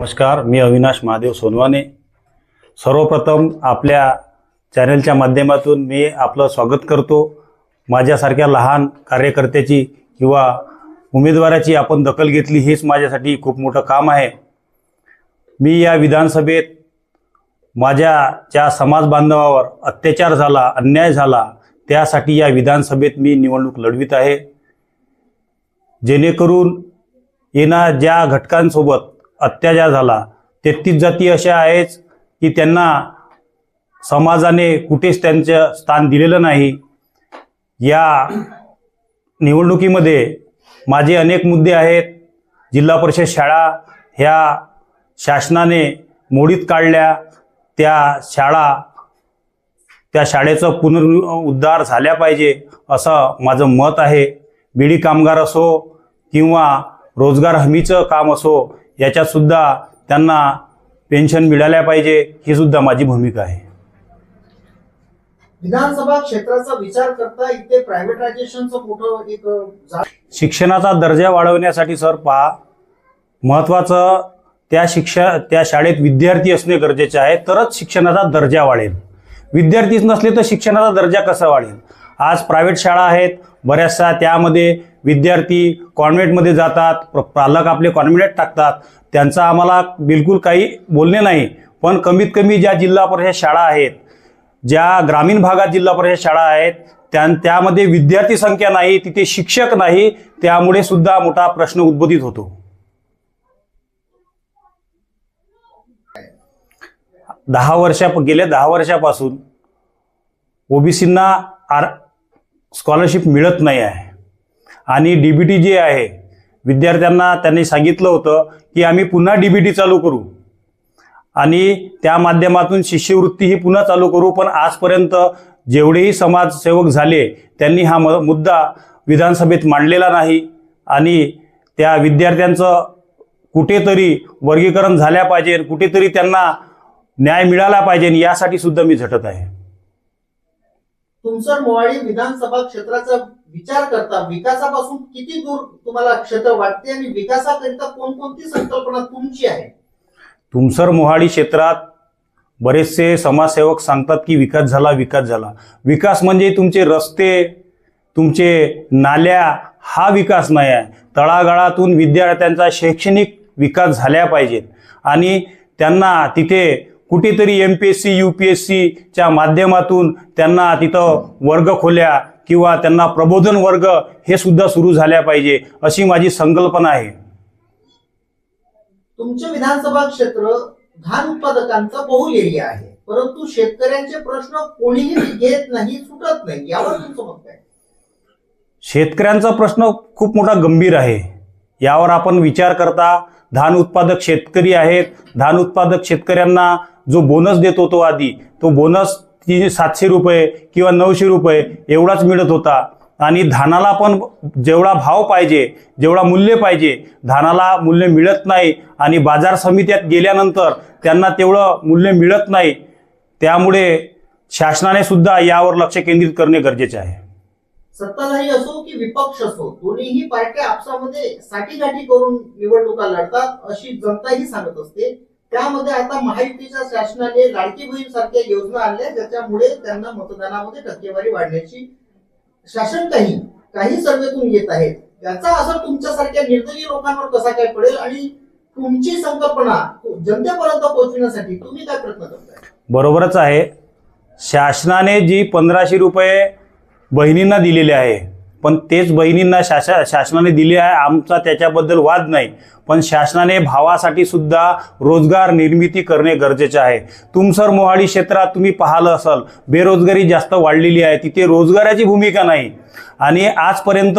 नमस्कार मी अविनाश महादेव सोनवाने. सर्वप्रथम आपल्या चॅनलच्या माध्यमातून मी आपलं स्वागत करतो. माझ्यासारख्या लहान कार्यकर्त्याची किंवा उमेदवाराची आपण दखल घेतली हेच माझ्यासाठी खूप मोठं काम आहे. मी या विधानसभेत माझ्या ज्या समाज बांधवावर अत्याचार झाला अन्याय झाला त्यासाठी या विधानसभेत मी निवडणूक लढवित आहे. जेणेकरून येणा ज्या घटकांसोबत अत्याचार झाला. तेहतीस जाती अशा आहेत की त्यांना समाजाने कुठेच त्यांचं स्थान दिलेलं नाही. या निवडणुकीमध्ये माझे अनेक मुद्दे आहेत. जिल्हा परिषद शाळा ह्या शासनाने मोडीत काढल्या. त्या शाळा त्या शाळेचं पुनरुद्धार झाल्या पाहिजे असं माझं मत आहे. बीडी कामगार असो किंवा रोजगार हमीचं काम असो याच्यात सुद्धा त्यांना पेन्शन मिळाल्या पाहिजे ही सुद्धा माझी भूमिका आहे. विधानसभा क्षेत्राचा विचार करता इथे प्रायव्हेटायझेशनचं मोठं एक शिक्षणाचा दर्जा वाढवण्यासाठी सर पहा. महत्त्वाचं त्या शिक्षा त्या शाळेत विद्यार्थी असणे गरजेचे आहे तरच शिक्षणाचा दर्जा वाढेल. विद्यार्थीच नसले तर शिक्षणाचा दर्जा कसा वाढेल? आज प्रायव्हेट शाळा आहेत बऱ्याचशा त्यामध्ये विद्यार्थी कॉन्व्हेंटमध्ये जातात प्र- पालक आपले कॉन्व्हेंट टाकतात. त्यांचं आम्हाला बिलकुल काही बोलणे नाही पण कमीत कमी ज्या जिल्हा परिषद शाळा आहेत ज्या ग्रामीण भागात जिल्हा परिषद शाळा आहेत त्या त्यामध्ये विद्यार्थी संख्या नाही तिथे शिक्षक नाही त्यामुळे सुद्धा मोठा प्रश्न उद्भूत होतो. दहा वर्षा गेल्या दहा वर्षापासून ओबीसींना आर स्कॉलरशिप मिळत नाही आहे. आणि डी बी टी जे आहे विद्यार्थ्यांना त्यांनी सांगितलं होतं की आम्ही पुन्हा डी बी टी चालू करू. आणि त्या माध्यमातून शिष्यवृत्ती ही पुन्हा चालू करू पण आजपर्यंत जेवढेही समाजसेवक झाले त्यांनी हा म मुद्दा विधानसभेत मांडलेला नाही. आणि त्या विद्यार्थ्यांचं कुठेतरी वर्गीकरण झाल्या पाहिजे कुठेतरी त्यांना न्याय मिळाला पाहिजे यासाठी सुद्धा मी झटत आहे. तुमचं मोवाळी विधानसभा क्षेत्राचं विचार करता विकासापासून किती दूर तुम्हाला क्षेत्र वाटते आणि विकासाकरिता कोणकोणती संकल्पना तुमची आहे? तुमसर मोहाडी क्षेत्रात बरेचसे समाजसेवक सांगतात की विकास झाला विकास झाला. विकास म्हणजे तुमचे रस्ते तुमचे नाल्या हा विकास नाही आहे. तळागाळातून विद्यार्थ्यांचा शैक्षणिक विकास झाल्या पाहिजेत. आणि त्यांना तिथे कुठेतरी M P S C U P S सीच्या माध्यमातून त्यांना तिथं वर्ग खोल्या किंवा त्यांना प्रबोधन वर्ग हे सुद्धा सुरू झाल्या पाहिजे अशी माझी संकल्पना आहे. तुमचे विधानसभा क्षेत्र धान उत्पादकांचा बहुल एरिया आहे. परंतु शेतकऱ्यांचे प्रश्न कोणीही घेत नाही सुटत नाही. यावर तुमचं मत काय? शेतकऱ्यांचा प्रश्न खूप मोठा गंभीर आहे. यावर आपण विचार करता धान उत्पादक शेतकरी आहेत. धान उत्पादक शेतकऱ्यांना जो बोनस देत होतो आधी तो बोनस ती सातशे रुपये किंवा नऊशे रुपये एवढाच मिळत होता. आणि धानाला पण जेवढा भाव पाहिजे जेवढा मूल्य पाहिजे धानाला मूल्य मिळत नाही आणि बाजार समित्यात गेल्यानंतर त्यांना तेवढं मूल्य मिळत नाही. त्यामुळे शासनाने सुद्धा यावर लक्ष केंद्रित करणे गरजेचे आहे. सत्ताधारी असो की विपक्ष असो दोन्हीही पार्ट्या आपसामध्ये साठीगाठी करून निवडणुका लढतात अशी जनताही सांगत असते. त्यामध्ये आता महायुतीच्या शासनाने लाडकी बहीण सारख्या योजना आणल्या ज्याच्यामुळे त्यांना मतदानामध्ये टक्केवारी वाढण्याची शासन काही काही सर्वेतून येत आहेत. याचा असर तुमच्यासारख्या निर्दयी लोकांवर कसा काय पडेल आणि तुमची संकल्पना जनतेपर्यंत पोहोचविण्यासाठी तुम्ही काय प्रयत्न करताय? बरोबरच आहे. शासनाने जी पंधराशे रुपये बहिणींना दिलेले आहे पण तेच बहिणींना शासा शासनाने दिले आहे. आमचा त्याच्याबद्दल वाद नाही. पण शासनाने भावासाठी सुद्धा रोजगार निर्मिती करणे गरजेचे आहे. तुमसर मोहाडी क्षेत्रात तुम्ही पाहिलं असाल बेरोजगारी जास्त वाढलेली आहे. तिथे रोजगाराची भूमिका नाही. आणि आजपर्यंत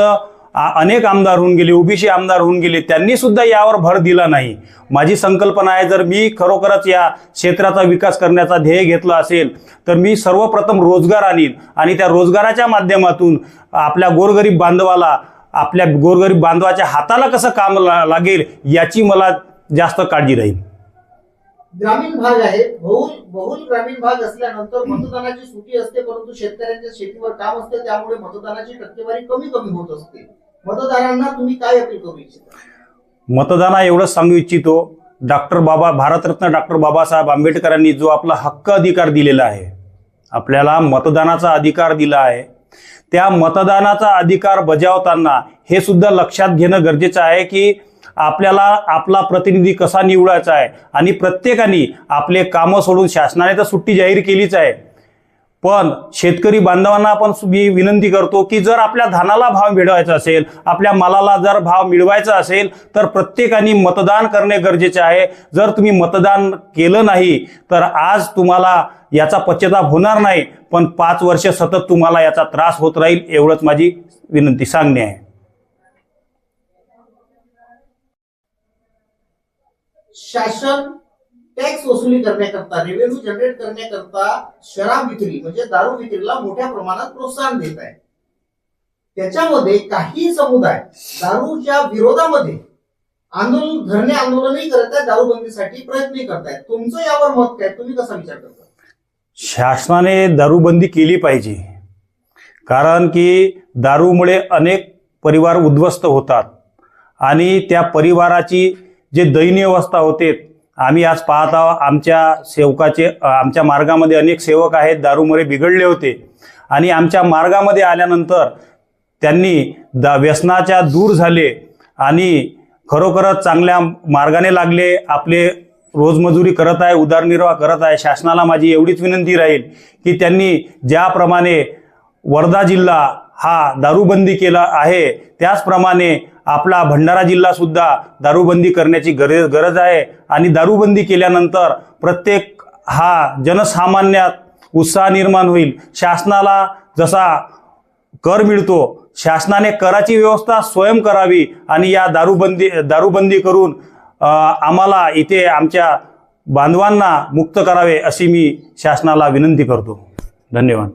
अनेक आमदार होऊन गेले ओबीसी आमदार होऊन गेले त्यांनी सुद्धा यावर भर दिला नाही. माझी संकल्पना आहे जर मी खरोखरच या क्षेत्राचा विकास करण्याचा ध्येय घेतला असेल तर मी सर्वप्रथम रोजगार आणीन आणि त्या रोजगाराच्या माध्यमातून आपल्या गोरगरीब बांधवाला आपल्या गोरगरीब बांधवाच्या हाताला कसं काम ला- लागेल याची मला जास्त काळजी राहील. ग्रामीण भाग आहे. बहुल बहुल ग्रामीण भाग असल्यानंतर मतदानाची सुटी असते परंतु शेतकऱ्यांच्या शेतीवर काम असते त्यामुळे मतदानाची टक्केवारी कमी कमी होत असते. मतदारांना तुम्ही काय अपील करू इच्छिता? मतदाना एवढंच सांगू इच्छितो डॉक्टर बाबा भारतरत्न डॉक्टर बाबासाहेब आंबेडकरांनी जो आपला हक्क अधिकार दिलेला आहे आपल्याला मतदानाचा अधिकार दिला आहे त्या मतदानाचा अधिकार बजावताना हे सुद्धा लक्षात घेणं गरजेचं आहे की आपल्याला आपला प्रतिनिधी कसा निवडायचा आहे? आणि प्रत्येकाने आपले कामं सोडून शासनाने तर सुट्टी जाहीर केलीच आहे. पण शेतकरी बांधवांना आपण मी विनंती करतो की जर आपल्या धानाला भाव मिळवायचा असेल आपल्या मालाला जर भाव मिळवायचा असेल तर प्रत्येकाने मतदान करणे गरजेचे आहे. जर तुम्ही मतदान केलं नाही तर आज तुम्हाला याचा पश्चाताप होणार नाही पण पाच वर्ष सतत तुम्हाला याचा त्रास होत राहील एवढंच माझी विनंती सांगणे आहे. शासन टॅक्स वसुली करण्याकरता रेव्हेन्यू जनरेट करण्याकरता शराब विक्री म्हणजे दारू विक्रीला मोठ्या प्रमाणात प्रोत्साहन देत आहे. त्याच्यामध्ये काही समुदाय दारूच्या विरोधामध्ये आंदोलन धरणे आंदोलनही करत आहेत दारूबंदीसाठी प्रयत्नही करतायत तुमचं यावर मत काय? तुम्ही कसा विचार करता? शासनाने दारूबंदी केली पाहिजे. कारण की दारूमुळे अनेक परिवार उद्ध्वस्त होतात आणि त्या परिवाराची जे दयनीय अवस्था होते आम्ही आज पाहत आहोत आमच्या सेवकाचे आमच्या मार्गामध्ये अनेक सेवक आहेत दारूमुळे बिघडले होते. आणि आमच्या मार्गामध्ये आल्यानंतर त्यांनी दा व्यसनाच्या दूर झाले आणि खरोखरच चांगल्या मार्गाने लागले. आपले रोजमजुरी करत आहे उदरनिर्वाह करत आहे. शासनाला माझी एवढीच विनंती राहील की त्यांनी ज्याप्रमाणे वर्धा जिल्हा हा दारूबंदी केला आहे त्याचप्रमाणे आपला भंडारा जिल्हा सुद्धा दारूबंदी करण्याची गरज गरज आहे. आणि दारूबंदी केल्यानंतर प्रत्येक हा जनसामान्यात उत्साह निर्माण होईल. शासनाला जसा कर मिळतो शासनाने कराची व्यवस्था स्वयं करावी आणि या दारूबंदी दारूबंदी करून आम्हाला इथे आमच्या बांधवांना मुक्त करावे अशी मी शासनाला विनंती करतो. धन्यवाद.